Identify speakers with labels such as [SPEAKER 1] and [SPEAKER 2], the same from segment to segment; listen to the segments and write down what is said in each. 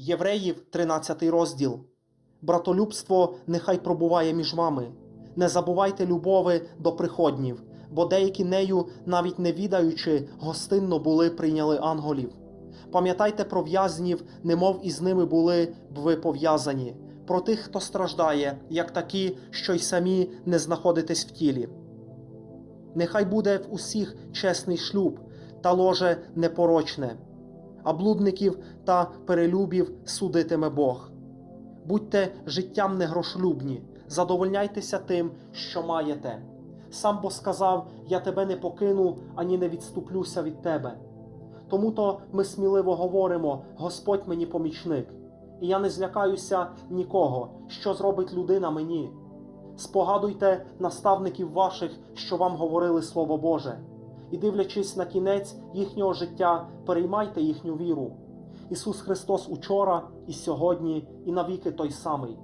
[SPEAKER 1] Євреїв, 13 розділ. Братолюбство нехай пробуває між вами. Не забувайте любови до приходнів, бо деякі нею, навіть не відаючи, гостинно були прийняли анголів. Пам'ятайте про в'язнів, немов із ними були б ви пов'язані, про тих, хто страждає, як такі, що й самі не знаходитесь в тілі. Нехай буде в усіх чесний шлюб та ложе непорочне, а блудників та перелюбів судитиме Бог. Будьте життям негрошлюбні, задовольняйтеся тим, що маєте. Сам бо сказав: Я тебе не покину, ані не відступлюся від тебе. Тому то ми сміливо говоримо: Господь мені помічник, і я не злякаюся нікого, що зробить людина мені. Спогадуйте наставників ваших, що вам говорили Слово Боже, і дивлячись на кінець їхнього життя, переймайте їхню віру. Ісус Христос учора і сьогодні, і навіки той самий.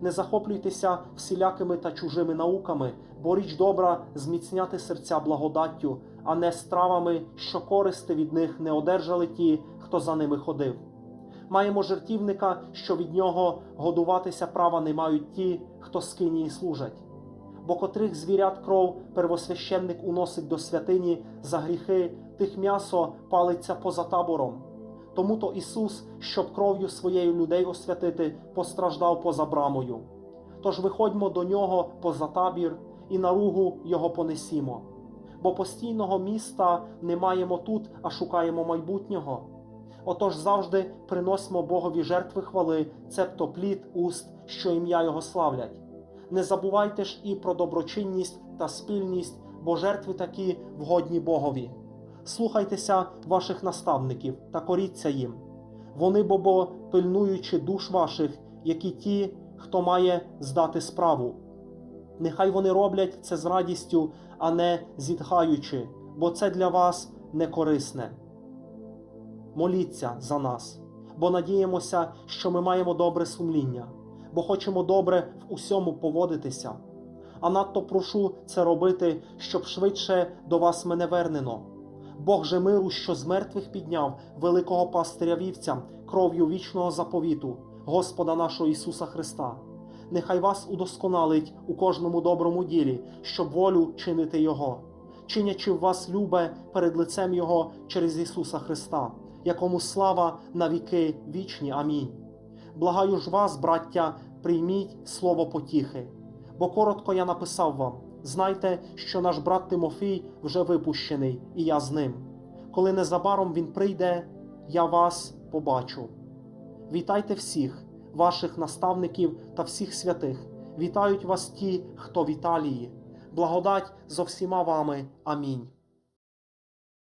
[SPEAKER 1] Не захоплюйтеся всілякими та чужими науками, бо річ добра зміцняти серця благодаттю, а не стравами, що користи від них не одержали ті, хто за ними ходив. Маємо жертівника, що від нього годуватися права не мають ті, хто скинії служать. Бо котрих звірят кров первосвященник уносить до святині за гріхи, тих м'ясо палиться поза табором. Тому то Ісус, щоб кров'ю своєю людей освятити, постраждав поза брамою. Тож виходьмо до нього поза табір і наругу його понесімо. Бо постійного міста не маємо тут, а шукаємо майбутнього. Отож завжди приносимо Богові жертви хвали, цебто плід уст, що ім'я Його славлять. Не забувайте ж і про доброчинність та спільність, бо жертви такі вгодні Богові. Слухайтеся ваших наставників та коріться їм. Вони, бо пильнуючи душ ваших, які ті, хто має здати справу. Нехай вони роблять це з радістю, а не зітхаючи, бо це для вас не корисне. Моліться за нас, бо надіємося, що ми маємо добре сумління, бо хочемо добре в усьому поводитися. А надто прошу це робити, щоб швидше до вас мене вернено. Бог же миру, що з мертвих підняв великого пастиря вівця кров'ю вічного заповіту, Господа нашого Ісуса Христа. Нехай вас удосконалить у кожному доброму ділі, щоб волю чинити Його, чинячи в вас любе перед лицем Його через Ісуса Христа, якому слава на віки вічні. Амінь. Благаю ж вас, браття, прийміть слово потіхи, бо коротко я написав вам. Знайте, що наш брат Тимофій вже випущений, і я з ним. Коли незабаром він прийде, я вас побачу. Вітайте всіх, ваших наставників та всіх святих. Вітають вас ті, хто в Італії. Благодать зо всіма вами. Амінь.